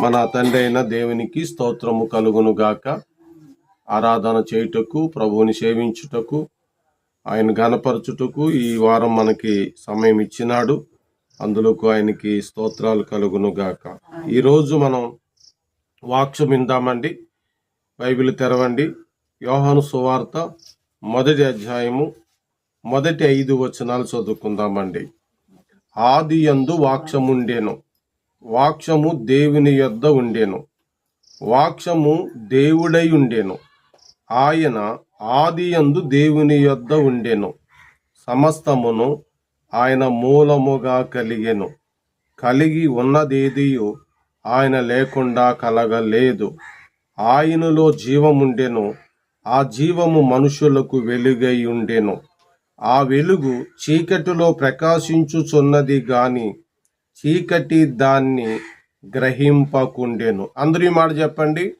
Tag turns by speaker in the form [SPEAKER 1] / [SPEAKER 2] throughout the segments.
[SPEAKER 1] మన తండ్రి అయిన దేవునికి స్తోత్రము కలుగును గాక ఆరాధన చేయుటకు ప్రభువుని సేవించుటకు ఆయన గనపరచుటకు ఈ వారం మనకి సమయం ఇచ్చినాడు. అందులోకు ఆయనకి స్తోత్రాలు కలుగును గాక ఈరోజు మనం వాక్యం విందామండి. బైబిల్ తెరవండి. యోహాను సువార్త మొదటి అధ్యాయము మొదటి ఐదు వచనాలు చదువుకుందామండి. ఆది యందు వాక్యముండెను. వాక్షము దేవుని యొద్ద ఉండెను. వాక్షము దేవుడై ఉండెను. ఆయన ఆదియందు దేవుని యొద్ద ఉండెను. సమస్తమును ఆయన మూలముగా కలిగెను. కలిగి ఉన్నదేదియో ఆయన లేకుండా కలగలేదు. ఆయనలో జీవముండెను. ఆ జీవము మనుషులకు వెలుగై ఉండెను. ఆ వెలుగు చీకటిలో ప్రకాశించుచున్నది గాని చీకటి దాన్ని గ్రహింపకుండెను. అందరూ ఈ మాట చెప్పండి.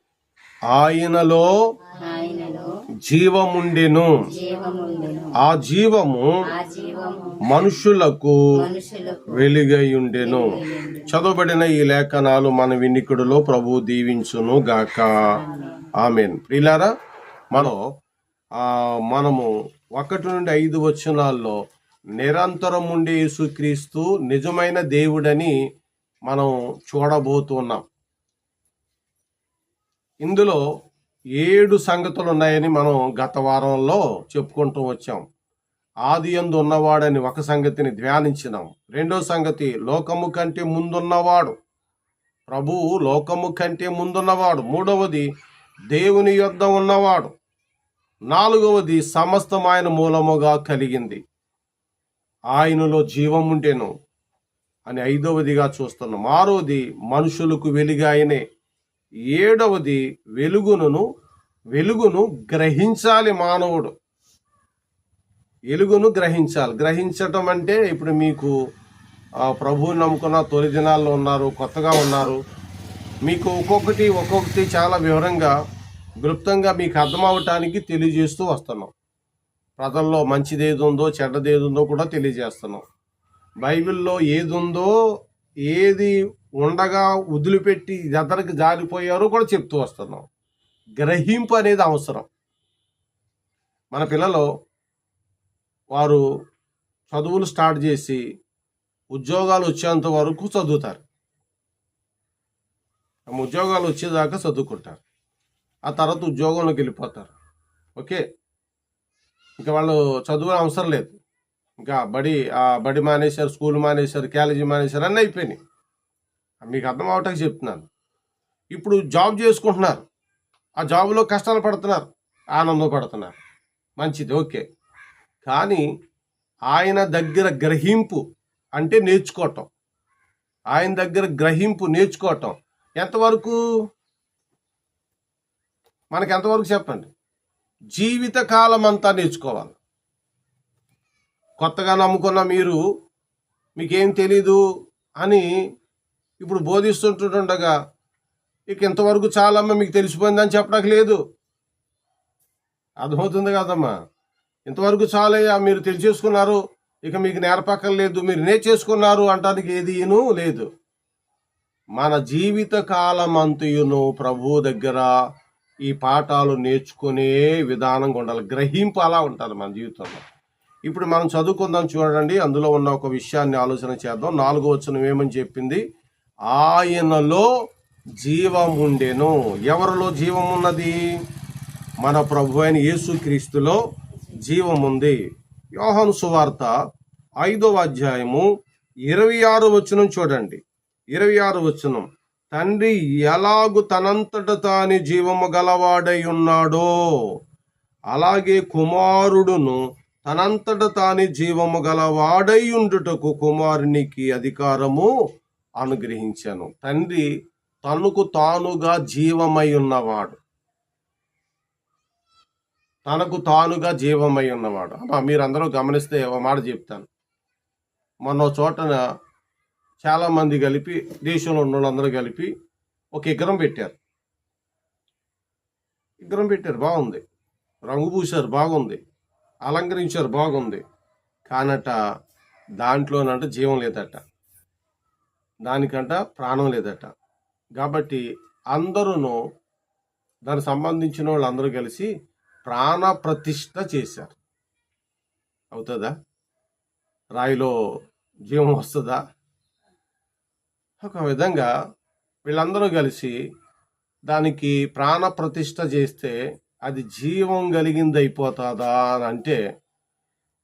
[SPEAKER 1] ఆయనలో జీవముండెను. ఆ జీవము మనుషులకు
[SPEAKER 2] వెలుగయుండెను.
[SPEAKER 1] వెలుగై ఉండెను చదవబడిన ఈ లేఖనాలు మన వినికుడిలో ప్రభు దీవించును గాక. ఆమెన్. ప్రిలారా మనం మనము ఒకటి నుండి ఐదు వచనాల్లో నిరంతరం ఉండే యేసుక్రీస్తు నిజమైన దేవుడని మనం చూడబోతున్నాం. ఇందులో ఏడు సంగతులు ఉన్నాయని మనం గత వారంలో చెప్పుకుంటూ వచ్చాం. ఆది ఎందు ఉన్నవాడని ఒక సంగతిని ధ్యానించినాం. రెండో సంగతి లోకము కంటే ముందున్నవాడు. ప్రభువు లోకము కంటే ముందున్నవాడు. మూడవది దేవుని యొద్ద ఉన్నవాడు. నాలుగవది సమస్తం ఆయన మూలముగా కలిగింది. ఆయనలో జీవముండెను అని ఐదవదిగా చూస్తున్నాం. ఆరోది మనుషులకు వెలుగాయనే ఏడవది వెలుగును వెలుగును గ్రహించాలి మానవుడు. వెలుగును గ్రహించాలి. గ్రహించటం అంటే ఇప్పుడు మీకు ప్రభువుని నమ్ముకున్న తొలి దినాల్లో ఉన్నారు కొత్తగా ఉన్నారు. మీకు ఒక్కొక్కటి ఒక్కొక్కటి చాలా వివరంగా క్లుప్తంగా మీకు అర్థమవటానికి తెలియజేస్తూ వస్తున్నాం. ప్రజల్లో మంచిది ఏది ఉందో చెడ్డది ఏది ఉందో కూడా తెలియజేస్తున్నాం. బైబిల్లో ఏది ఉందో ఏది ఉండగా వదిలిపెట్టి ఇద్దరికి జారిపోయారో కూడా చెప్తూ వస్తున్నాం. గ్రహింపు అనేది అవసరం. మన పిల్లలు వారు చదువులు స్టార్ట్ చేసి ఉద్యోగాలు వచ్చేంత వరకు చదువుతారు. ఆ ఉద్యోగాలు వచ్చేదాకా చదువుకుంటారు. ఆ తర్వాత ఉద్యోగంలోకి వెళ్ళిపోతారు. ఓకే? ఇంకా వాళ్ళు చదువు అవసరం లేదు. ఇంకా బడి ఆ బడి మానేశారు స్కూల్ మానేశారు కాలేజీ మానేశారు అన్నీ అయిపోయినాయి. మీకు అర్థం అవటానికి చెప్తున్నాను. ఇప్పుడు జాబ్ చేసుకుంటున్నారు. ఆ జాబ్లో కష్టాలు పడుతున్నారు ఆనందం పడుతున్నారు. మంచిది ఓకే. కానీ ఆయన దగ్గర గ్రహింపు అంటే నేర్చుకోవటం. ఆయన దగ్గర గ్రహింపు నేర్చుకోవటం. ఎంతవరకు? మనకి ఎంతవరకు చెప్పండి? జీవిత కాలం అంతా నేర్చుకోవాలి. కొత్తగా నమ్ముకున్న మీరు మీకేం తెలీదు అని ఇప్పుడు బోధిస్తుంటుండగా ఇక ఇంతవరకు చాలమ్మా మీకు తెలిసిపోయిందని చెప్పడానికి లేదు. అర్థమవుతుంది కదమ్మా? ఇంతవరకు చాలయ్యా మీరు తెలిసేసుకున్నారు ఇక మీకు నేర్పక్కర్లేదు మీరు నేర్చేసుకున్నారు అంటానికి ఏదీను లేదు. మన జీవిత కాలం అంతయును ప్రభు దగ్గర ఈ పాఠాలు నేర్చుకునే విధానంగా ఉండాలి. గ్రహింపు అలా ఉండాలి మన జీవితంలో. ఇప్పుడు మనం చదువుకుందాం చూడండి. అందులో ఉన్న ఒక విషయాన్ని ఆలోచన చేద్దాం. నాలుగో వచనం ఏమని చెప్పింది? ఆయనలో జీవం ఉండెను. ఎవరిలో జీవం ఉన్నది? మన ప్రభు అయిన యేసుక్రీస్తులో జీవం ఉంది. యోహన్ సువార్త ఐదవ అధ్యాయము ఇరవై ఆరు వచనం చూడండి. ఇరవై ఆరు వచనం. తండ్రి ఎలాగు తనంతట తాని జీవము గలవాడై ఉన్నాడో అలాగే కుమారుడును తనంతట తాని జీవము గలవాడై ఉండుటకు కుమారునికి అధికారము అనుగ్రహించాను. తండ్రి తనకు తానుగా జీవమై ఉన్నవాడు. తనకు తానుగా జీవమై ఉన్నవాడు. మీరందరూ గమనిస్తే ఒక మాట చెప్తాను. మొన్న చోటన చాలామంది కలిపి దేశంలో ఉన్న వాళ్ళందరూ కలిపి ఒక విగ్రహం పెట్టారు. విగ్రహం పెట్టారు బాగుంది. రంగు పూశారు బాగుంది. అలంకరించారు బాగుంది. కానట దాంట్లోనంట జీవం లేదట. దానికంట ప్రాణం లేదట. కాబట్టి అందరూ దానికి సంబంధించిన వాళ్ళు అందరూ కలిసి ప్రాణ ప్రతిష్ట చేశారు. అవుతుందా? రాయిలో జీవం వస్తుందా? ఒక విధంగా వీళ్ళందరూ కలిసి దానికి ప్రాణ ప్రతిష్ట చేస్తే అది జీవం కలిగింది అయిపోతుందా అని అంటే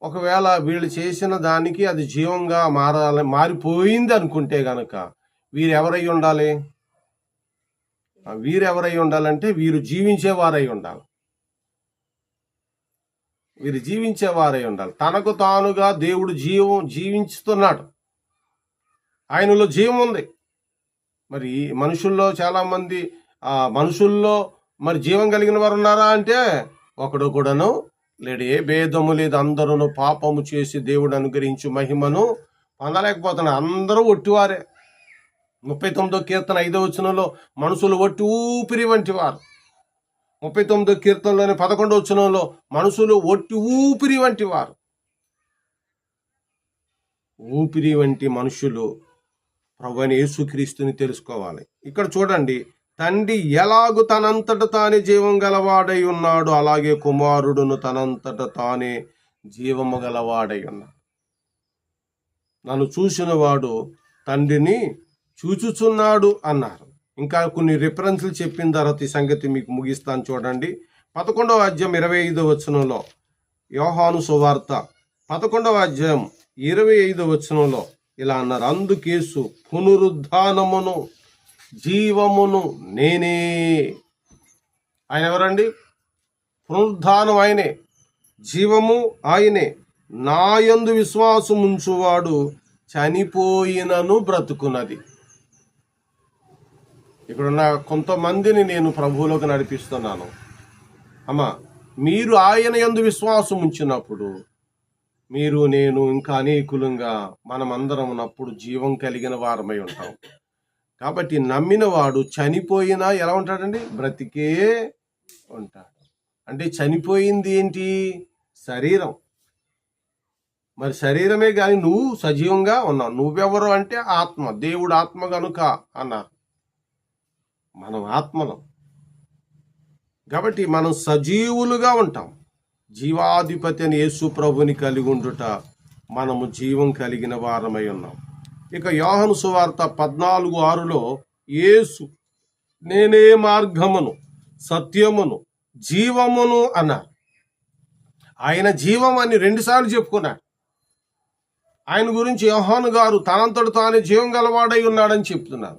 [SPEAKER 1] ఒకవేళ వీళ్ళు చేసిన దానికి అది జీవంగా మారాలి మారిపోయింది అనుకుంటే గనక వీరెవరై ఉండాలి? వీరెవరై ఉండాలంటే వీరు జీవించేవారై ఉండాలి. వీరు జీవించేవారై ఉండాలి. తనకు తానుగా దేవుడు జీవం జీవించుతున్నాడు. ఆయనలో జీవం ఉంది. మరి మనుషుల్లో చాలామంది ఆ మనుషుల్లో మరి జీవం కలిగిన వారు ఉన్నారా అంటే ఒకడు కూడాను లేడు. ఏ భేదము లేదు. అందరూ పాపము చేసి దేవుడు అనుగ్రహించి మహిమను పొందలేకపోతున్నారు అందరూ ఒట్టివారే. ముప్పై తొమ్మిదో కీర్తన ఐదో వచనంలో మనుషులు ఒట్టి ఊపిరి వంటి వారు. ముప్పై తొమ్మిదో కీర్తనలోని పదకొండో వచనంలో మనుషులు ఒట్టి ఊపిరి వంటి వారు. ఊపిరి వంటి మనుషులు ప్రభుని యేసుక్రీస్తుని తెలుసుకోవాలి. ఇక్కడ చూడండి తండ్రి ఎలాగు తనంతట తానే జీవం గలవాడై ఉన్నాడు అలాగే కుమారుడును తనంతట తానే జీవము గలవాడై ఉన్నాడు. నన్ను చూసినవాడు తండ్రిని చూచుచున్నాడు అన్నారు. ఇంకా కొన్ని రిఫరెన్స్లు చెప్పిన తర్వాత ఈ సంగతి మీకు ముగిస్తాను చూడండి. పదకొండవ అధ్యాయం ఇరవై ఐదవ వచనంలో యోహాను సువార్త. పదకొండవ అధ్యాయం ఇరవై ఐదో వచనంలో ఇలా అన్నారు. అందుకేసు పునరుద్ధానమును జీవమును నేనే. ఆయన ఎవరండి? పునరుద్ధానం ఆయనే జీవము ఆయనే. నాయందు విశ్వాసం ఉంచువాడు చనిపోయినను బ్రతుకున్నది ఇక్కడున్న కొంతమందిని నేను ప్రభువులోకి నడిపిస్తున్నాను. అమ్మా మీరు ఆయన యందు విశ్వాసం ఉంచినప్పుడు మీరు నేను ఇంకా అనేకులంగా మనమందరం ఉన్నప్పుడు జీవం కలిగిన వారమై ఉంటాం. కాబట్టి నమ్మిన వాడు చనిపోయినా ఎలా ఉంటాడండి? బ్రతికే ఉంటాడు. అంటే చనిపోయింది ఏంటి? శరీరం. మరి శరీరమే కానీ నువ్వు సజీవంగా ఉన్నావు. నువ్వెవరు అంటే ఆత్మ. దేవుడు ఆత్మ గనుక అన్నారు మనం ఆత్మలం. కాబట్టి మనం సజీవులుగా ఉంటాం. జీవాధిపతి అని యేసు ప్రభుని కలిగి ఉండుట మనము జీవం కలిగిన వారమై ఉన్నాం. ఇక యోహను సువార్త పద్నాలుగు ఆరులో యేసు నేనే మార్గమును సత్యమును జీవమును అన్నారు ఆయన జీవం అని రెండుసార్లు చెప్పుకున్నాడు. ఆయన గురించి యోహాను గారు తనంతట తానే జీవం గలవాడై ఉన్నాడని చెప్తున్నారు.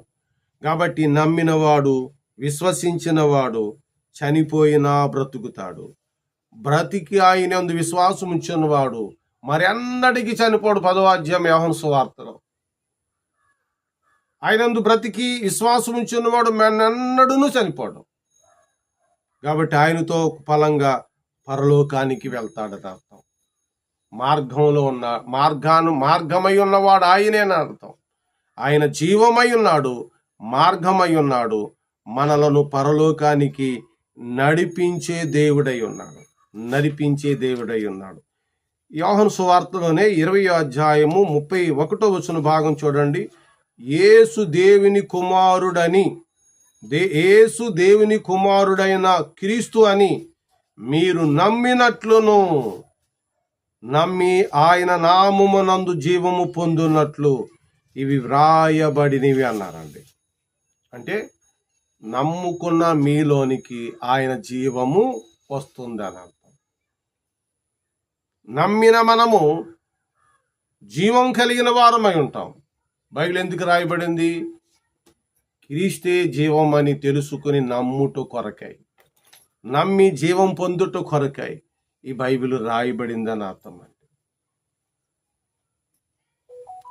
[SPEAKER 1] కాబట్టి నమ్మినవాడు విశ్వసించినవాడు చనిపోయినా బ్రతుకుతాడు. బ్రతికి ఆయన యందు విశ్వాసం ఉంచినవాడు. మరి అన్నటికీ చనిపోడు పదవాధ్యాయం యోహన్ సువార్తలో. ఆయనందు బ్రతికి విశ్వాసం ఉంచినవాడు మెన్నడును చనిపోడు. కాబట్టి ఆయనతో ఫలంగా పరలోకానికి వెళ్తాడని అర్థం. మార్గంలో ఉన్న మార్గాను మార్గమై ఉన్నవాడు ఆయనే అని అర్థం. ఆయన జీవమై ఉన్నాడు మార్గమై ఉన్నాడు మనలను పరలోకానికి నడిపించే దేవుడై ఉన్నాడు. నడిపించే దేవుడై ఉన్నాడు. యోహన్ సువార్తలోనే ఇరవై అధ్యాయము ముప్పై ఒకటో వచ్చిన భాగం చూడండి. ఏసు దేవుని కుమారుడని దే ఏసు దేవుని కుమారుడైన క్రీస్తు అని మీరు నమ్మినట్లును నమ్మి ఆయన నామమునందు జీవము పొందున్నట్లు ఇవి వ్రాయబడినవి అన్నారండి. అంటే నమ్ముకున్న మీలోనికి ఆయన జీవము వస్తుంది నమ్మిన మనము జీవం కలిగిన వారమై ఉంటాం. బైబిల్ ఎందుకు రాయబడింది? క్రీస్తే జీవం అని తెలుసుకుని నమ్ముట కొరకై. నమ్మి జీవం పొందుట కొరకై ఈ బైబిల్ రాయబడిందని అర్థం అండి.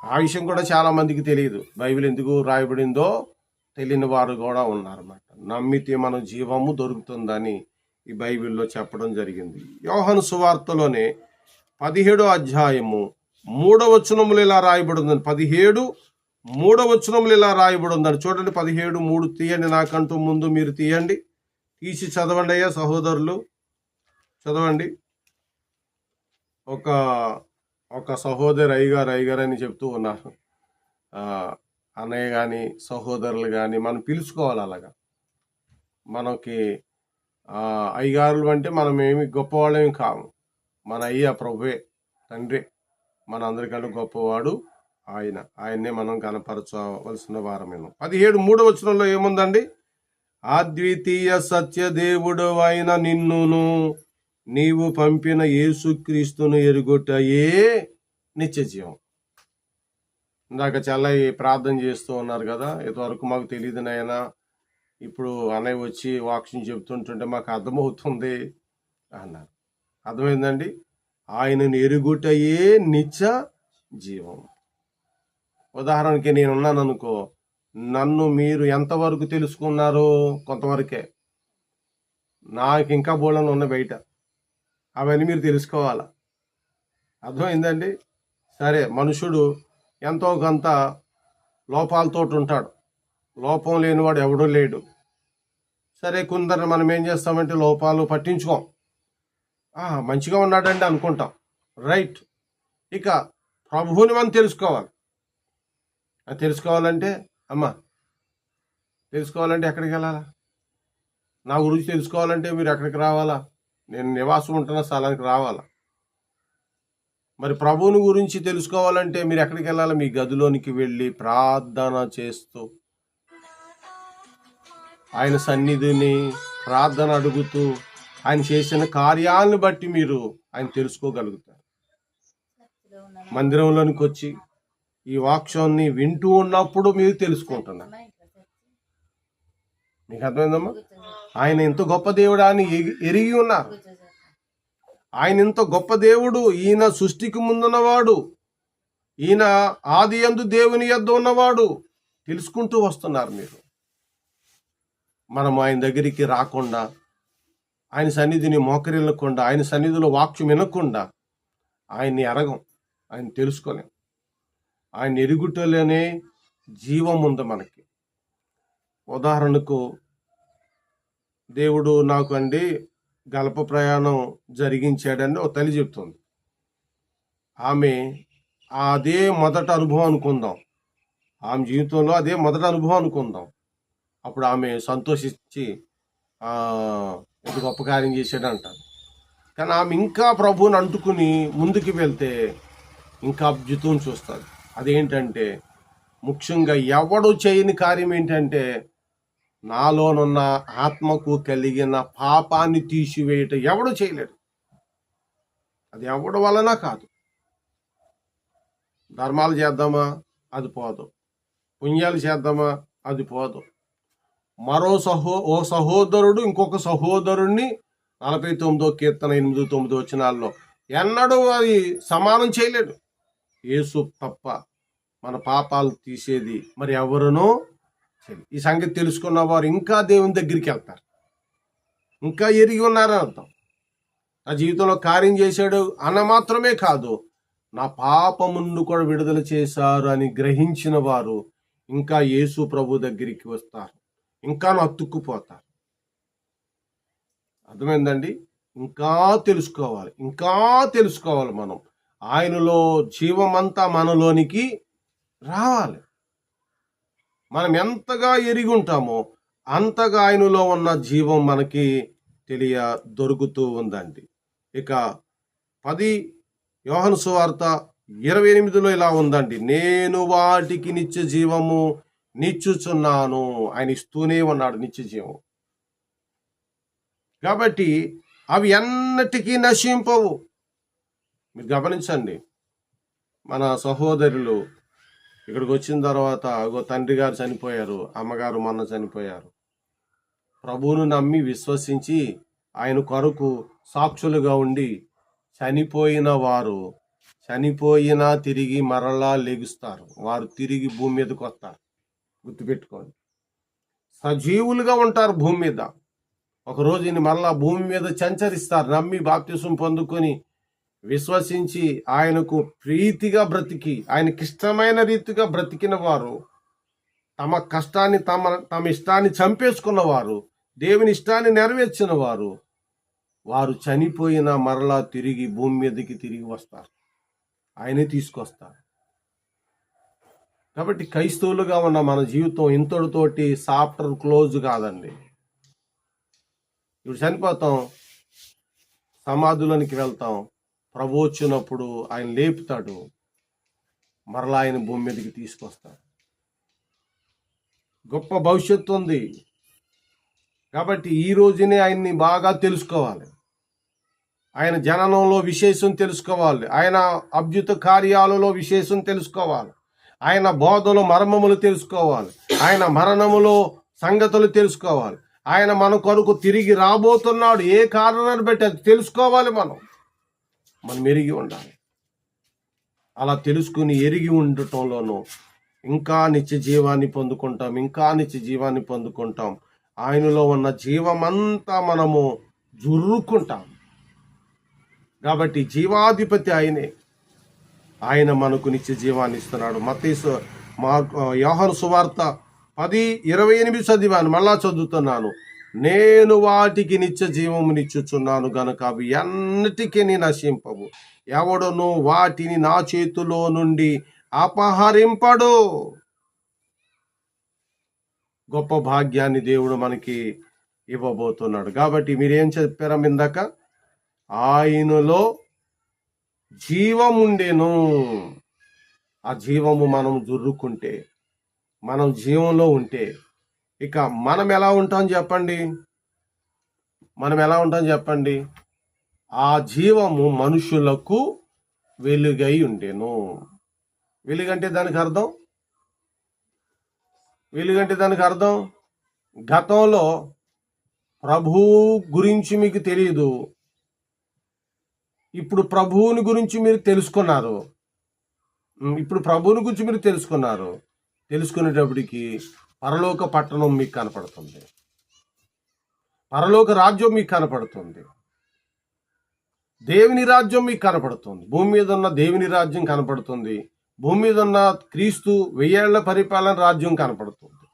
[SPEAKER 1] ఆ విషయం కూడా చాలా మందికి తెలియదు. బైబిల్ ఎందుకు రాయబడిందో తెలియని వారు కూడా ఉన్నారన్నమాట. నమ్మితే మన జీవము దొరుకుతుందని ఈ బైబిల్లో చెప్పడం జరిగింది. యోహను సువార్తలోనే పదిహేడో అధ్యాయము మూడవ వచనములు ఇలా రాయబడిందని పదిహేడు మూడవ వచనములు ఇలా రాయబడిందని చూడండి పదిహేడు మూడు తీయండి నాకంటూ ముందు మీరు తీయండి. తీసి చదవండి అయ్యా సహోదరులు. చదవండి. ఒక ఒక సహోదరు అయ్యగారు అయ్యగారు అని చెప్తూ ఉన్నారు. అన్నయ్య కానీ సహోదరులు కానీ మనం పిలుచుకోవాలి అలాగా. మనకి అయ్యగారులు అంటే మనం ఏమి గొప్పవాళ్ళేమి కాము. మన అయ్య ప్రభువే తండ్రి. మన అందరికంటే గొప్పవాడు ఆయన. ఆయన్నే మనం కనపరచవలసిన వారమేను పదిహేడు మూడవ వచనంలో ఏముందండి? అద్వితీయ సత్య దేవుడు అయిన నిన్నును నీవు పంపిన యేసుక్రీస్తును ఎరుగొట్టయే నిత్య జీవం ఇందాక చాలా ప్రార్థన చేస్తూ ఉన్నారు కదా. ఇంతవరకు మాకు తెలియదు నాయన. ఇప్పుడు అన్నయ్య వచ్చి వాక్యం చెబుతుంటుంటే మాకు అర్థమవుతుంది అన్నారు. అర్థమైందండి? ఆయనను ఎరుగుటయే నిత్య జీవం. ఉదాహరణకి నేనున్నాను అనుకో నన్ను మీరు ఎంతవరకు తెలుసుకున్నారో కొంతవరకే. నాకు ఇంకా బోళను ఉన్న బయట. అవన్నీ మీరు తెలుసుకోవాలా? అర్థమైందండి? సరే మనుషుడు ఎంతో కొంత లోపాలతో ఉంటాడు లోపం లేనివాడు ఎవడూ లేడు. సరే కొందరు మనం ఏం చేస్తామంటే లోపాలు పట్టించుకోం. మంచిగా ఉన్నాడండి అనుకుంటాం. రైట్ ఇక ప్రభువుని మనం తెలుసుకోవాలి. అది తెలుసుకోవాలంటే అమ్మా తెలుసుకోవాలంటే ఎక్కడికి వెళ్ళాలా? నా గురించి తెలుసుకోవాలంటే మీరు ఎక్కడికి రావాలా? నేను నివాసం ఉంటున్న స్థలానికి రావాలా? మరి ప్రభువుని గురించి తెలుసుకోవాలంటే మీరు ఎక్కడికి వెళ్ళాలి? మీ గదిలోనికి వెళ్ళి ప్రార్థన చేస్తూ ఆయన సన్నిధిని ప్రార్థన అడుగుతూ ఆయన చేసిన కార్యాలను బట్టి మీరు ఆయన తెలుసుకోగలుగుతారు. మందిరంలోనికి వచ్చి ఈ వాక్షాన్ని వింటూ ఉన్నప్పుడు మీరు తెలుసుకుంటున్నారు. మీకు అర్థమైందమ్మా? ఆయన ఎంత గొప్ప దేవుడాన్ని అని ఎగి- ఎరిగి ఉన్నారు. ఆయన ఇంత గొప్ప దేవుడు ఈయన సృష్టికి ముందున్నవాడు ఈయన ఆది ఎందు దేవుని యొద్ద ఉన్నవాడు తెలుసుకుంటూ వస్తున్నారు మీరు. మనం ఆయన దగ్గరికి రాకుండా ఆయన సన్నిధిని మోకరిల్లకుండా ఆయన సన్నిధిలో వాక్యం వినకుండా ఆయన్ని అరగం ఆయన తెలుసుకోలేం ఆయన ఎరుగుటలోనే జీవం ఉంది మనకి. ఉదాహరణకు దేవుడు నాకు అండి గల్ప ప్రయాణం జరిగించాడని ఒక తల్లి చెప్తుంది. ఆమె అదే మొదట అనుభవం అనుకుందాం. ఆమె జీవితంలో అదే మొదటి అనుభవం అనుకుందాం. అప్పుడు ఆమె సంతోషించి ఎంత గొప్ప కార్యం చేశాడు అంటారు కానీ ఆమె ఇంకా ప్రభువుని అంటుకుని ముందుకు వెళ్తే ఇంకా అద్భుతం చూస్తుంది అదేంటంటే ముఖ్యంగా ఎవడు చేయని కార్యం ఏంటంటే నాలోనున్న ఆత్మకు కలిగిన పాపాన్ని తీసివేయటం ఎవడు చేయలేడు. అది ఎవడు వలన కాదు. ధర్మాలు చేద్దామా? అది పోదు. పుణ్యాలు చేద్దామా? అది పోదు. మరో సహో ఓ సహోదరుడు ఇంకొక సహోదరుణ్ణి నలభై తొమ్మిదో కీర్తన ఎనిమిది తొమ్మిది వచనాల్లో ఎన్నడూ అది సమానం చేయలేడు యేసు తప్ప మన పాపాలు తీసేది మరి ఎవరునో ఈ సంగతి తెలుసుకున్న వారు ఇంకా దేవుని దగ్గరికి వెళ్తారు. ఇంకా ఎరిగి ఉన్నారని అర్థం. నా జీవితంలో కార్యం చేశాడు అన్న మాత్రమే కాదు నా పాపమును కూడా విడుదల చేశారు అని గ్రహించిన వారు ఇంకా యేసు ప్రభు దగ్గరికి వస్తారు. ఇంకా అతుక్కుపోతారు అర్థమైందండి? ఇంకా తెలుసుకోవాలి. ఇంకా తెలుసుకోవాలి మనం. ఆయనలో జీవమంతా మనలోనికి రావాలి. మనం ఎంతగా ఎరిగి ఉంటామో అంతగా ఆయనలో ఉన్న జీవం మనకి తెలియ దొరుకుతూ ఉందండి. ఇక పది యోహను సువార్త ఇరవై ఎనిమిదిలో ఇలా ఉందండి. నేను వాటికి నిత్య జీవము నిచ్చుచున్నాను. ఆయన ఇస్తూనే ఉన్నాడు నిత్య జీవం కాబట్టి అవి ఎన్నటికీ నశింపవు. మీరు గమనించండి. మన సహోదరులు ఇక్కడికి వచ్చిన తర్వాత అగో తండ్రి గారు చనిపోయారు అమ్మగారు మొన్న చనిపోయారు. ప్రభువును నమ్మి విశ్వసించి ఆయన కొరకు సాక్షులుగా ఉండి చనిపోయిన వారు చనిపోయినా తిరిగి మరలా లెగుస్తారు. వారు తిరిగి భూమి మీదకి వస్తారు. గుర్తుపెట్టుకోండి సజీవులుగా ఉంటారు భూమి మీద. ఒకరోజు ఈయన మరలా భూమి మీద సంచరిస్తారు. నమ్మి బాప్తిసం పొందుకొని విశ్వసించి ఆయనకు ప్రీతిగా బ్రతికి ఆయనకి ఇష్టమైన రీతిగా బ్రతికిన వారు తమ కష్టాన్ని తమ తమ ఇష్టాన్ని చంపేసుకున్నవారు దేవుని ఇష్టాన్ని నెరవేర్చిన వారు వారు చనిపోయిన మరలా తిరిగి భూమి మీదకి తిరిగి వస్తారు. ఆయనే తీసుకొస్తారు. కాబట్టి క్రైస్తవులుగా ఉన్న మన జీవితం ఇంతటితోటి సాఫ్ట్వేర్ క్లోజ్ కాదండి. ఇప్పుడు చనిపోతాం సమాధులనికి వెళ్తాం ప్రభు వచ్చినప్పుడు ఆయన లేపుతాడు మరలా ఆయన భూమి మీదకి తీసుకొస్తాడు. గొప్ప భవిష్యత్తు ఉంది. కాబట్టి ఈ రోజునే ఆయన్ని బాగా తెలుసుకోవాలి. ఆయన జననంలో విశేషం తెలుసుకోవాలి. ఆయన అభ్యుత కార్యాలలో విశేషం తెలుసుకోవాలి. ఆయన బోధలు మర్మములు తెలుసుకోవాలి. ఆయన మరణములో సంగతులు తెలుసుకోవాలి. ఆయన మన కొరకు తిరిగి రాబోతున్నాడు. ఏ కారణాన్ని బట్టి అది తెలుసుకోవాలి మనం? మనం ఎరిగి ఉండాలి. అలా తెలుసుకుని ఎరిగి ఉండటంలోనూ ఇంకా నిత్య జీవాన్ని పొందుకుంటాం ఇంకా నిత్య జీవాన్ని పొందుకుంటాం. ఆయనలో ఉన్న జీవమంతా మనము జుర్రుకుంటాం. కాబట్టి జీవాధిపతి ఆయనే. ఆయన మనకు నిత్య జీవాన్ని ఇస్తున్నాడు. మతీసు మా యోహను సువార్త పది ఇరవై ఎనిమిది చదివాను. మళ్ళా చదువుతున్నాను. నేను వాటికి నిత్య జీవమునిచ్చుచున్నాను గనుక అవి అన్నిటికీ నశింపవు. ఎవడును వాటిని నా చేతిలో నుండి అపహరింపడు. గొప్ప భాగ్యాన్ని దేవుడు మనకి ఇవ్వబోతున్నాడు. కాబట్టి మీరేం చెప్పారా ఇందాక ఆయనలో జీవముండెను. ఆ జీవము మనం జుర్రుకుంటే మనం జీవంలో ఉంటే ఇక మనం ఎలా ఉంటాం చెప్పండి? మనం ఎలా ఉంటాం చెప్పండి? ఆ జీవము మనుషులకు వెలుగై ఉండేను. వెలుగంటే దానికి అర్థం? వెలుగంటే దానికి అర్థం? గతంలో ప్రభు గురించి మీకు తెలియదు ఇప్పుడు ప్రభువుని గురించి మీరు తెలుసుకున్నారు. ఇప్పుడు ప్రభువుని గురించి మీరు తెలుసుకున్నారు. తెలుసుకునేటప్పటికి పరలోక పట్టణం మీకు కనపడుతుంది. పరలోక రాజ్యం మీకు కనపడుతుంది. దేవుని రాజ్యం మీకు కనపడుతుంది. భూమి మీద ఉన్న దేవుని రాజ్యం కనపడుతుంది. భూమి మీద ఉన్న క్రీస్తు వెయ్యేళ్ళ పరిపాలన రాజ్యం కనపడుతుంది.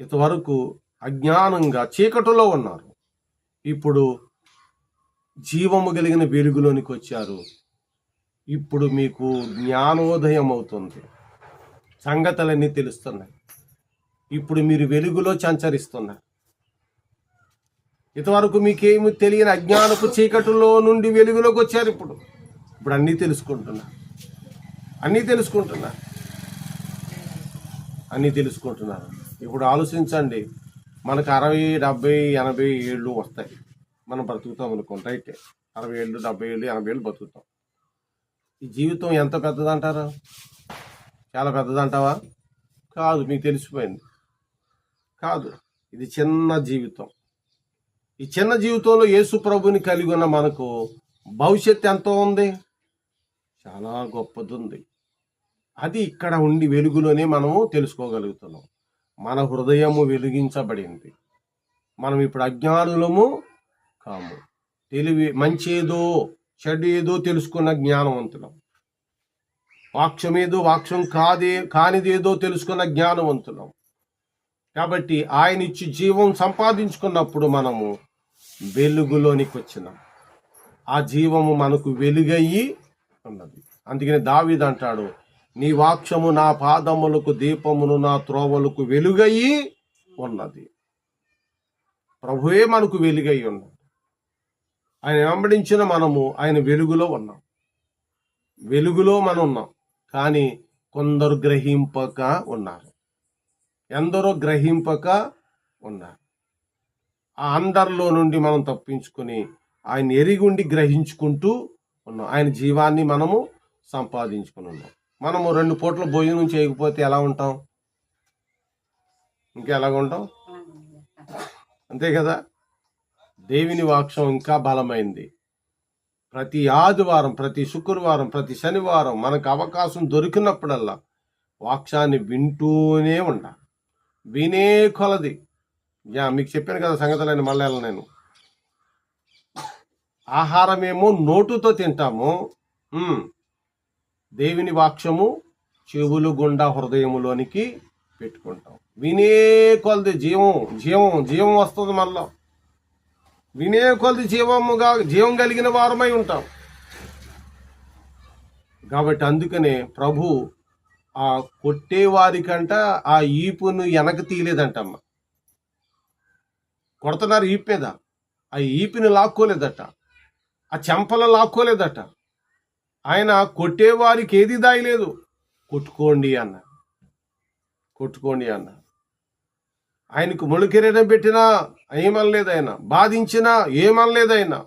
[SPEAKER 1] ఇంతవరకు అజ్ఞానంగా చీకటిలో ఉన్నారు. ఇప్పుడు జీవము కలిగిన వెలుగులోనికి వచ్చారు. ఇప్పుడు మీకు జ్ఞానోదయం అవుతుంది సంగతులన్నీ తెలుస్తున్నాయి. ఇప్పుడు మీరు వెలుగులో సంచరిస్తున్నారు. ఇంతవరకు మీకేమి తెలియని అజ్ఞానపు చీకటిలో నుండి వెలుగులోకి వచ్చారు ఇప్పుడు. ఇప్పుడు అన్నీ తెలుసుకుంటున్నారు. అన్నీ తెలుసుకుంటున్నారు. అన్నీ తెలుసుకుంటున్నారు. ఇప్పుడు ఆలోచించండి. మనకు అరవై డెబ్బై ఎనభై ఏళ్ళు వస్తాయి. మనం బ్రతుకుతాం అనుకోండి రైట్ అరవై ఏళ్ళు డెబ్బై ఏళ్ళు ఎనభై ఏళ్ళు బతుకుతాం. ఈ జీవితం ఎంత పెద్దదంటారా? చాలా పెద్దదంటావా? కాదు మీకు తెలిసిపోయింది. కాదు ఇది చిన్న జీవితం. ఈ చిన్న జీవితంలో యేసు ప్రభుని కలిగి ఉన్న మనకు భవిష్యత్తు ఎంతో ఉంది? చాలా గొప్పది ఉంది అది ఇక్కడ ఉండి వెలుగులోనే మనము తెలుసుకోగలుగుతున్నాం. మన హృదయము వెలిగించబడింది. మనం ఇప్పుడు అజ్ఞానులము కాము. తెలివి మంచేదో చెడు ఏదో తెలుసుకున్న జ్ఞానవంతులం. వాక్యం ఏదో కాదే కానిదేదో తెలుసుకున్న జ్ఞానవంతులం. కాబట్టి ఆయన ఇచ్చి జీవం సంపాదించుకున్నప్పుడు మనము వెలుగులోనికి వచ్చినాం. ఆ జీవము మనకు వెలుగయ్యి ఉన్నది. అందుకని దావీద్ అంటాడు నీ వాక్షము నా పాదములకు దీపమును నా త్రోవలకు వెలుగయ్యి ఉన్నది. ప్రభువే మనకు వెలుగై ఉన్నది ఆయన వెంబడించిన మనము ఆయన వెలుగులో ఉన్నాం. వెలుగులో మనం ఉన్నాం. కానీ కొందరు గ్రహింపక ఉన్నారు. ఎందరో గ్రహింపక ఉన్నారు. ఆ అందరిలో నుండి మనం తప్పించుకొని ఆయన ఎరిగుండి గ్రహించుకుంటూ ఉన్నాం. ఆయన జీవాన్ని మనము సంపాదించుకుని ఉన్నాం. మనము రెండు పూట్ల భోజనం చేయకపోతే ఎలా ఉంటాం? ఇంకా ఎలాగ ఉంటాం అంతే కదా? దేవుని వాక్షం ఇంకా బలమైంది. ప్రతి ఆదివారం ప్రతి శుక్రవారం ప్రతి శనివారం మనకు అవకాశం దొరికినప్పుడల్లా వాక్షాన్ని వింటూనే ఉండాలి. వినే కొలది. యా మీకు చెప్పాను కదా సంగతులని మళ్ళీ నేను. ఆహారమేమో నోటుతో తింటాము. దేవుని వాక్యము చెవులు గుండా హృదయములోనికి పెట్టుకుంటాం. వినే కొలది జీవం జీవం జీవం వస్తుంది మళ్ళీ. వినే కొలది జీవముగా జీవం కలిగిన వారమై ఉంటాం. కాబట్టి అందుకనే ప్రభు ఆ కొట్టేవారికంట ఆ ఈపును వెనక తీయలేదంటమ్మ. కొడుతున్నారు ఈపు మీద. ఆ ఈపిని లాక్కోలేదట. ఆ చెంపలను లాక్కోలేదట. ఆయన కొట్టేవారికి ఏది దాయలేదు. కొట్టుకోండి అన్న. కొట్టుకోండి అన్న. ఆయనకు ముళ్ళకిరీటం పెట్టినా ఏమనలేదైనా బాధించినా ఏమనలేదైనా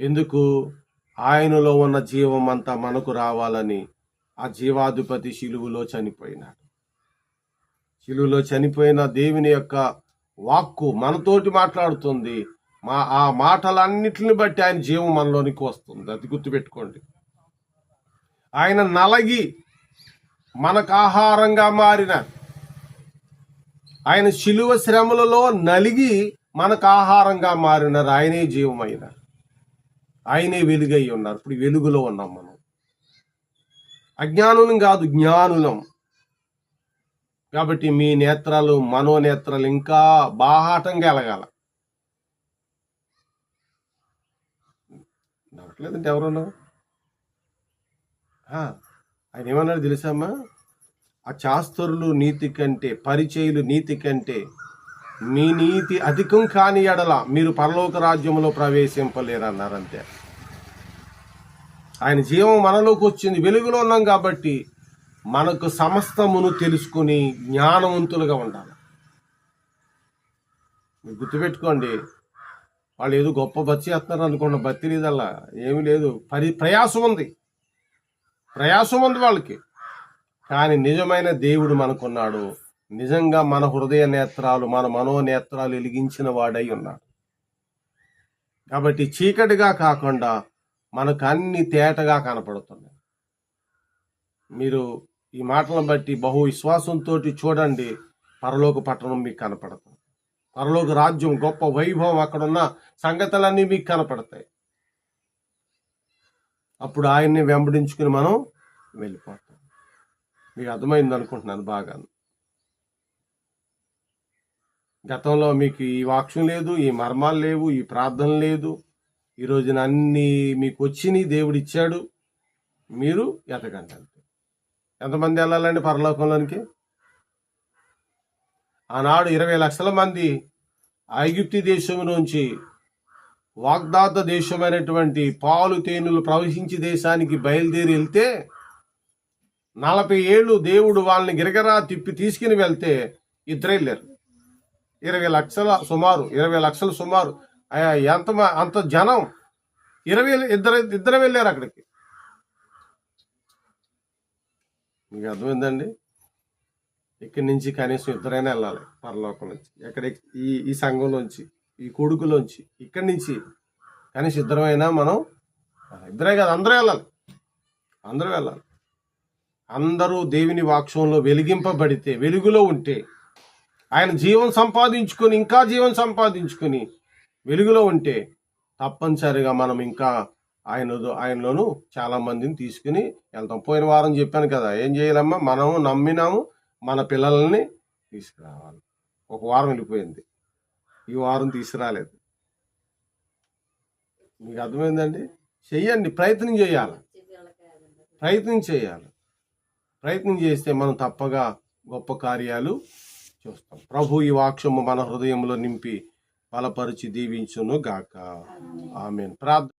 [SPEAKER 1] ఎందుకు? ఆయనలో ఉన్న జీవం అంతా మనకు రావాలని ఆ జీవాధిపతి శిలువులో చనిపోయినాడు. శిలువులో చనిపోయిన దేవుని యొక్క వాక్కు మనతోటి మాట్లాడుతుంది. మా ఆ మాటలన్నిటిని బట్టి ఆయన జీవం మనలోనికి వస్తుంది. అది గుర్తుపెట్టుకోండి. ఆయన నలగి మనకు ఆహారంగా మారిన ఆయన శిలువ శ్రమలలో నలిగి మనకు ఆహారంగా మారినారు. ఆయనే జీవమైన. ఆయనే వెలుగై ఉన్నారు. ఇప్పుడు వెలుగులో ఉన్నాం మనం. అజ్ఞానులం కాదు జ్ఞానులం. కాబట్టి మీ నేత్రాలు మనోనేత్రాలు ఇంకా బాహాటంగా ఎలగాల. నవ్వట్లేదంటే ఎవరున్నావు ఆయన ఏమన్నాడు తెలుసమ్మా ఆ శాస్త్రులు నీతి కంటే పరిచయులు నీతి కంటే మీ నీతి అధికం కాని ఎడల మీరు పరలోక రాజ్యంలో ప్రవేశింపలేరన్నారంతే. ఆయన జీవం మనలోకి వచ్చింది వెలుగులో ఉన్నాం కాబట్టి మనకు సమస్తమును తెలుసుకుని జ్ఞానవంతులుగా ఉండాలి. మీరు గుర్తుపెట్టుకోండి వాళ్ళు ఏదో గొప్ప బతి చేస్తున్నారు అనుకున్న బతి లేదల్లా ఏమీ లేదు. పరి ప్రయాసం ఉంది. ప్రయాసం ఉంది వాళ్ళకి. కానీ నిజమైన దేవుడు మనకున్నాడు. నిజంగా మన హృదయ నేత్రాలు మన మనోనేత్రాలు వెలిగించిన వాడై ఉన్నాడు. కాబట్టి చీకటిగా కాకుండా మనకు అన్ని తేటగా కనపడుతున్నాయి. మీరు ఈ మాటలను బట్టి బహు విశ్వాసంతో చూడండి. పరలోక పట్టణం మీకు కనపడుతుంది. పరలోక రాజ్యం గొప్ప వైభవం అక్కడున్న సంగతులన్నీ మీకు కనపడతాయి. అప్పుడు ఆయన్ని వెంబడించుకుని మనం వెళ్ళిపోతాం. మీకు అర్థమైంది అనుకుంటున్నాను బాగా. గతంలో మీకు ఈ వాక్యం లేదు ఈ మర్మాలు లేవు ఈ ప్రార్థన లేదు. ఈ రోజున అన్ని మీకు వచ్చినాయి దేవుడు ఇచ్చాడు. మీరు ఎతకండి అంతే. ఎంతమంది వెళ్ళాలండి పరలోకంలోనికి? ఆనాడు ఇరవై లక్షల మంది ఐగుప్తి దేశం నుంచి వాగ్దాత దేశమైనటువంటి పాలు తేనెలు ప్రవహించి దేశానికి బయలుదేరి వెళ్తే నలభై ఏళ్ళు దేవుడు వాళ్ళని గిరగరా తిప్పి తీసుకుని వెళ్తే ఇద్దరేళ్ళారు వెళ్ళారు ఇరవై లక్షల సుమారు ఇరవై లక్షల సుమారు. ఎంత మ- అంత జనం. ఇరవై ఇద్దరు ఇద్దరు వెళ్ళారు అక్కడికి. మీకు అర్థమైందండి? ఇక్కడి నుంచి కనీసం ఇద్దరైనా వెళ్ళాలి పరలోకం నుంచి. ఎక్కడ ఈ ఈ సంఘంలోంచి నుంచి ఈ కొడుకులోంచి ఇక్కడి నుంచి కనీసం ఇద్దరమైనా మనం ఇద్దరే కాదు అందరూ వెళ్ళాలి. అందరూ వెళ్ళాలి. అందరూ దేవుని వాక్షంలో వెలిగింపబడితే వెలుగులో ఉంటే ఆయన జీవం సంపాదించుకొని ఇంకా జీవం సంపాదించుకొని వెలుగులో ఉంటే తప్పనిసరిగా మనం ఇంకా ఆయన ఆయనలోను చాలా మందిని తీసుకుని వెళ్తాం. పోయిన వారం చెప్పాను కదా ఏం చేయాలమ్మా? మనము నమ్మినాము మన పిల్లల్ని తీసుకురావాలి. ఒక వారం వెళ్ళిపోయింది. ఈ వారం తీసుకురాలేదు. మీకు అర్థమైందండి? చెయ్యండి ప్రయత్నం చేయాలి. ప్రయత్నం చేయాలి. ప్రయత్నం చేస్తే మనం తప్పగా గొప్ప కార్యాలు చూస్తాం. ప్రభు ఈ వాక్యము మన హృదయంలో నింపి బలపరిచి దీవించును గాక. ఆమెన్. ప్రార్థన